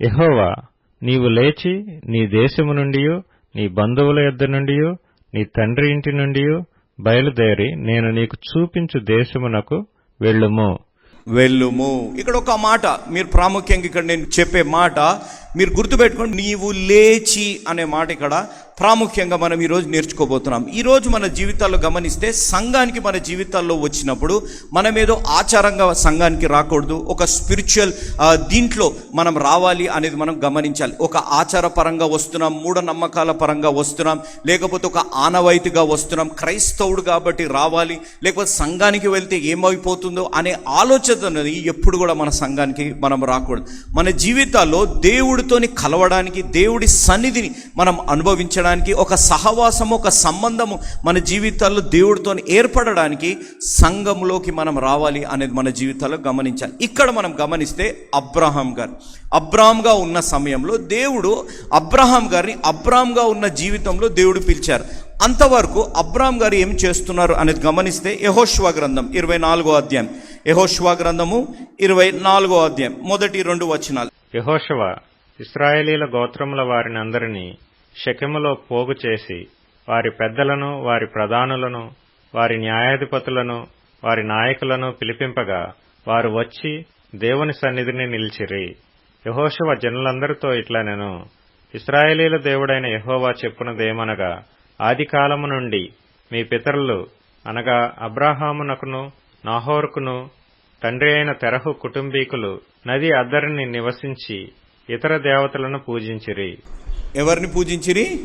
ఎహోవా నీవు లేచి నీ దేశము నుండి నీ బంధువుల యొద్ద నుండి నీ తండ్రి ఇంటి నుండి బయలుదేరి నేను నీకు చూపించు దేశమునకు వెళ్ళుము. వెళ్ళుము. ఇక్కడ ఒక మాట మీరు ప్రాముఖ్యంగా ఇక్కడ నేను చెప్పే మాట మీరు గుర్తుపెట్టుకోండి నీవు లేచి అనే మాట ఇక్కడ ప్రాముఖ్యంగా మనం ఈరోజు నేర్చుకోబోతున్నాం. ఈరోజు మన జీవితాల్లో గమనిస్తే సంఘానికి మన జీవితాల్లో వచ్చినప్పుడు మనం ఏదో ఆచారంగా సంఘానికి రాకూడదు ఒక స్పిరిచువల్ దీంట్లో మనం రావాలి అనేది మనం గమనించాలి. ఒక ఆచారపరంగా వస్తున్నాం మూఢనమ్మకాల పరంగా వస్తున్నాం లేకపోతే ఒక ఆనవాయితీగా వస్తున్నాం క్రైస్తవుడు కాబట్టి రావాలి లేకపోతే సంఘానికి వెళ్తే ఏమైపోతుందో అనే ఆలోచన ఎప్పుడు కూడా మన సంఘానికి మనం రాకూడదు. మన జీవితాల్లో దేవుడు దేవుడితోని కలవడానికి దేవుడి సన్నిధిని మనం అనుభవించడానికి ఒక సహవాసము ఒక సంబంధము మన జీవితాల్లో దేవుడితో ఏర్పడడానికి సంఘంలోకి మనం రావాలి అనేది మన జీవితాల్లో గమనించాలి. ఇక్కడ మనం గమనిస్తే అబ్రహాం గారు. అబ్రామ్గా ఉన్న సమయంలో దేవుడు అబ్రహాం గారిని అబ్రామ్గా ఉన్న జీవితంలో దేవుడు పిలిచారు. అంతవరకు అబ్రామ్ గారు ఏం చేస్తున్నారు అనేది గమనిస్తే యహోష్వా గ్రంథం ఇరవై నాలుగో అధ్యాయం. యహోష్వా గ్రంథము ఇరవై నాలుగో అధ్యాయం. మొదటి రెండు వచనాలు. యహోష్వా ఇస్రాయేలీల గోత్రముల వారిని అందరినీ పోగు చేసి వారి పెద్దలను వారి ప్రధానులను వారి న్యాయాధిపతులను వారి నాయకులను పిలిపింపగా వారు వచ్చి దేవుని సన్నిధిని నిలిచిరి. యహోశవ జనులందరితో ఇట్లా నేను ఇస్రాయేలీల దేవుడైన యహోవా చెప్పునదేమనగా ఆదికాలము నుండి మీ పితరులు అనగా అబ్రాహామునకును నాహోర్కును తండ్రి అయిన తెరహు కుటుంబీకులు నది అద్దరిని నివసించి ఇతర దేవతలను పూజించిరి. ఎవరిని పూజించిరి?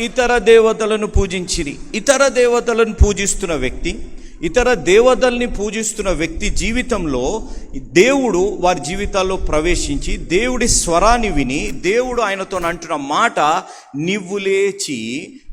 ఇతర దేవతలను పూజించిరి. ఇతర దేవతలను పూజిస్తున్న వ్యక్తి ఇతర దేవతల్ని పూజిస్తున్న వ్యక్తి జీవితంలో దేవుడు వారి జీవితాల్లో ప్రవేశించి దేవుడి స్వరాన్ని విని దేవుడు ఆయనతో అంటున్న మాట నీవు లేచి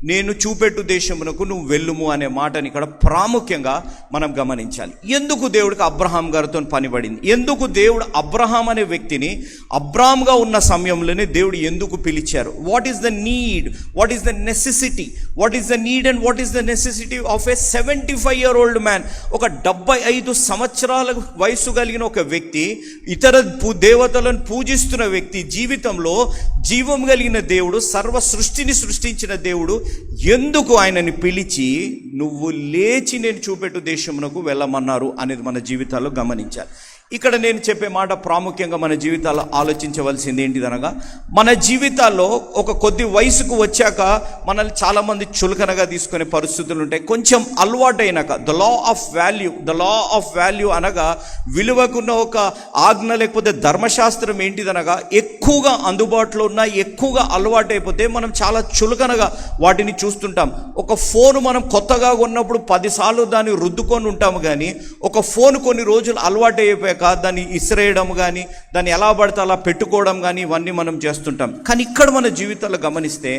నేను చూపెట్టు దేశమునకు నువ్వు వెళ్ళుము అనే మాటని ఇక్కడ ప్రాముఖ్యంగా మనం గమనించాలి. ఎందుకు దేవుడికి అబ్రహాం గారితో పనిపడింది? ఎందుకు దేవుడు అబ్రహాం అనే వ్యక్తిని అబ్రామ్గా ఉన్న సమయంలోనే దేవుడు ఎందుకు పిలిచారు? What is the need what is the necessity what is the need and what is the necessity of a seventy five year old man. ఒక డెబ్బై ఐదు సంవత్సరాల వయసు కలిగిన ఒక వ్యక్తి ఇతర పూ- దేవతలను పూజిస్తున్న వ్యక్తి జీవితంలో జీవం కలిగిన దేవుడు సర్వ సృష్టిని సృష్టించిన దేవుడు ఎందుకు ఆయనని పిలిచి నువ్వు లేచి నేను చూపెట్టు దేశమునకు వెళ్ళమన్నారు అనేది మన జీవితాల్లో గమనించాలి. ఇక్కడ నేను చెప్పే మాట ప్రాముఖ్యంగా మన జీవితాల్లో ఆలోచించవలసింది ఏంటిదనగా మన జీవితాల్లో ఒక కొద్ది వయసుకు వచ్చాక మనల్ని చాలామంది చులకనగా తీసుకునే పరిస్థితులు ఉంటాయి. కొంచెం అలవాటైనాక the law of value the law of value అనగా విలువకున్న ఒక ఆజ్ఞ లేకపోతే ధర్మశాస్త్రం ఏంటిదనగా ఎక్కువగా అందుబాటులో ఉన్న ఎక్కువగా అలవాటైపోతే మనం చాలా చులకనగా వాటిని చూస్తుంటాం. ఒక ఫోన్ మనం కొత్తగా కొన్నప్పుడు పదిసార్లు దాన్ని రుద్దుకొని ఉంటాము కానీ ఒక ఫోన్ కొన్ని రోజులు అలవాటు అయిపోయాక కాదు దాన్ని ఇసిరేయడం కానీ దాన్ని ఎలా పడితే అలా పెట్టుకోవడం కానీ ఇవన్నీ మనం చేస్తుంటాం. కానీ ఇక్కడ మన జీవితాల్లో గమనిస్తే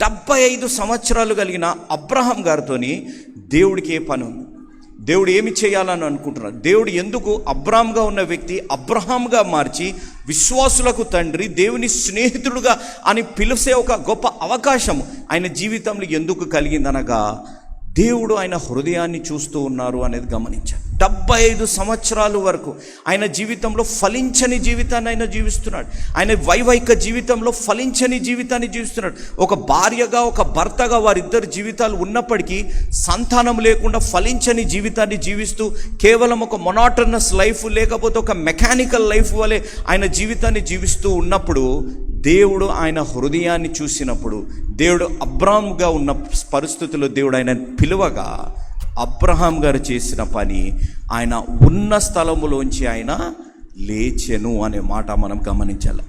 డెబ్బై ఐదు సంవత్సరాలు కలిగిన అబ్రహం గారితోని దేవుడికి ఏ పని ఉంది? దేవుడు ఏమి చేయాలని అనుకుంటున్నారు? దేవుడు ఎందుకు అబ్రామ్గా ఉన్న వ్యక్తి అబ్రహాంగా మార్చి విశ్వాసులకు తండ్రి దేవుని స్నేహితుడుగా అని పిలిచే ఒక గొప్ప అవకాశం ఆయన జీవితంలో ఎందుకు కలిగిందనగా దేవుడు ఆయన హృదయాన్ని చూస్తూ ఉన్నారు అనేది గమనించారు డెబ్బై ఐదు సంవత్సరాల వరకు ఆయన జీవితంలో ఫలించని జీవితాన్ని ఆయన జీవిస్తున్నాడు. ఆయన వైవాహిక జీవితంలో ఫలించని జీవితాన్ని జీవిస్తున్నాడు. ఒక భార్యగా ఒక భర్తగా వారిద్దరు జీవితాలు ఉన్నప్పటికీ సంతానం లేకుండా ఫలించని జీవితాన్ని జీవిస్తూ కేవలం ఒక మొనాటర్నస్ లైఫ్ లేకపోతే ఒక మెకానికల్ లైఫ్ వలె ఆయన జీవితాన్ని జీవిస్తూ ఉన్నప్పుడు దేవుడు ఆయన హృదయాన్ని చూసినప్పుడు దేవుడు అబ్రామ్గా ఉన్న పరిస్థితుల్లో దేవుడు ఆయన పిలువగా అబ్రహాం గారు చేసిన పని ఆయన ఉన్న స్థలములోంచి ఆయన లేచెను అనే మాట మనం గమనించాలి.